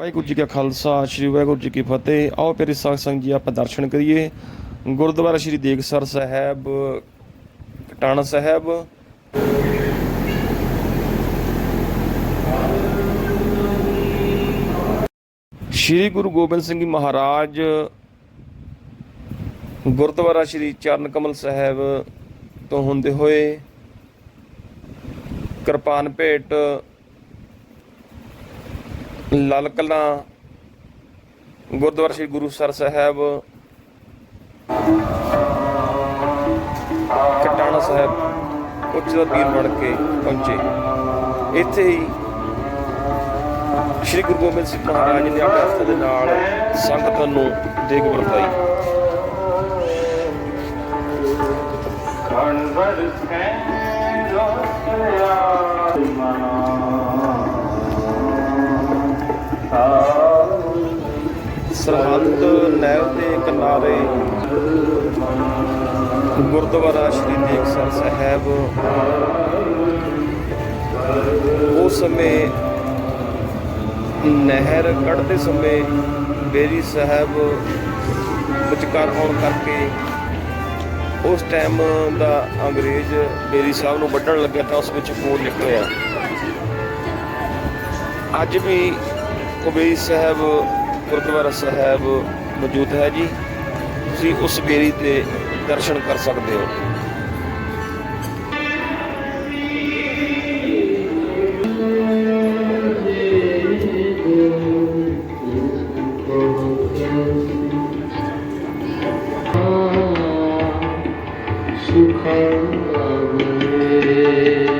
ਵਾਹਿਗੁਰੂ ਜੀ ਕਾ ਖਾਲਸਾ, ਸ੍ਰੀ ਵਾਹਿਗੁਰੂ ਜੀ ਕੀ ਫਤਿਹ। ਆਓ ਪਿਆਰੇ ਸਾਧ ਸੰਗਤ ਜੀ, ਆਪਾਂ ਦਰਸ਼ਨ ਕਰੀਏ। ਗੁਰਦੁਆਰਾ ਸ੍ਰੀ ਦੇਗਸਰ ਸਾਹਿਬ, ਕਟਾਣਾ ਸਾਹਿਬ। ਸ੍ਰੀ ਗੁਰੂ ਗੋਬਿੰਦ ਸਿੰਘ ਜੀ ਮਹਾਰਾਜ, ਗੁਰਦੁਆਰਾ ਸ੍ਰੀ ਚਰਨ ਕਮਲ ਸਾਹਿਬ ਤੋਂ ਹੁੰਦੇ ਹੋਏ ਕਿਰਪਾਨ ਭੇਟ ਲਾਲ ਕਲਾਂ ਗੁਰਦੁਆਰਾ ਸ੍ਰੀ ਗੁਰੂਸਰ ਸਾਹਿਬ, ਕਟਾਣਾ ਸਾਹਿਬ ਉੱਚ ਦਾ ਪੀਰ ਬਣ ਕੇ ਪਹੁੰਚੇ। ਇੱਥੇ ਹੀ ਸ੍ਰੀ ਗੁਰੂ ਗੋਬਿੰਦ ਸਿੰਘ ਮਹਾਰਾਜ ਨੇ ਆਪਣੇ ਹੱਥ ਦੇ ਨਾਲ ਸੰਗਤ ਨੂੰ ਦੇਗ ਵਰਤਾਈ। ਸਰਹੰਦ ਨਹਿਰ ਦੇ ਕਿਨਾਰੇ ਗੁਰਦੁਆਰਾ ਸ੍ਰੀ ਦੇਗਸਰ ਸਾਹਿਬ। ਉਸ ਸਮੇਂ ਨਹਿਰ ਕੱਢਦੇ ਸਮੇਂ ਬੇਰੀ ਸਾਹਿਬ ਵਿਚਕਾਰ ਹੋਣ ਕਰਕੇ ਉਸ ਟਾਈਮ ਦਾ ਅੰਗਰੇਜ਼ ਬੇਰੀ ਸਾਹਿਬ ਨੂੰ ਵੱਢਣ ਲੱਗਿਆ ਤਾਂ ਉਸ ਵਿੱਚ ਖੂਨ ਨਿਕਲਿਆ। ਅੱਜ ਵੀ ਕੁਬੇਰੀ ਸਾਹਿਬ ਗੁਰਦੁਆਰਾ ਸਾਹਿਬ ਮੌਜੂਦ ਹੈ ਜੀ। ਤੁਸੀਂ ਉਸ ਬੇਰੀ ਤੇ ਦਰਸ਼ਨ ਕਰ ਸਕਦੇ ਹੋ। ਹਰ ਬਿਨੀਤ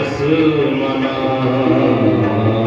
दिवस मना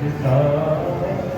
ਪੂਜਾ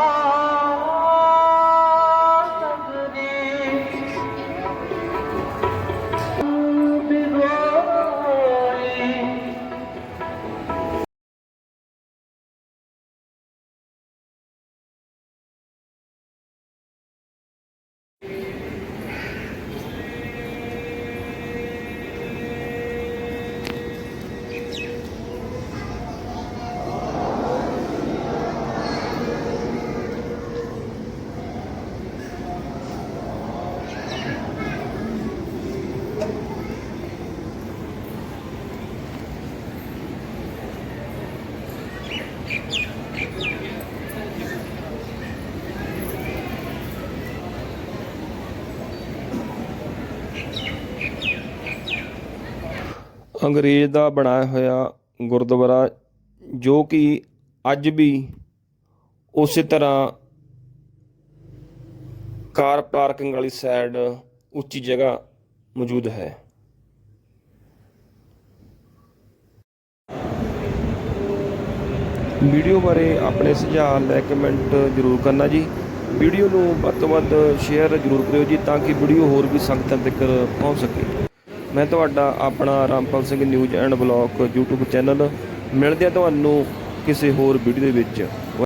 ਅੰਗਰੇਜ਼ ਦਾ ਬਣਾਇਆ ਹੋਇਆ ਗੁਰਦੁਆਰਾ ਜੋ ਕਿ ਅੱਜ ਵੀ ਉਸੇ ਤਰ੍ਹਾਂ ਕਾਰ ਪਾਰਕਿੰਗ ਵਾਲੀ ਸਾਈਡ ਉੱਚੀ ਜਗ੍ਹਾ ਮੌਜੂਦ ਹੈ। ਵੀਡੀਓ ਬਾਰੇ ਆਪਣੇ ਸੁਝਾਅ ਲੈ ਕੇ ਕਮੈਂਟ ਜ਼ਰੂਰ ਕਰਨਾ ਜੀ। ਵੀਡੀਓ ਨੂੰ ਵੱਧ ਤੋਂ ਵੱਧ ਸ਼ੇਅਰ ਜ਼ਰੂਰ ਕਰਿਓ ਜੀ ਤਾਂ ਕਿ ਵੀਡੀਓ ਹੋਰ ਵੀ ਸੰਗਤਾਂ ਤੱਕ ਪਹੁੰਚ ਸਕੇ। ਮੈਂ ਤੁਹਾਡਾ ਆਪਣਾ Rampal Singh news and blog YouTube channel ਮਿਲਦੇ ਆ ਤੁਹਾਨੂੰ ਕਿਸੇ ਹੋਰ ਵੀਡੀਓ ਦੇ ਵਿੱਚ।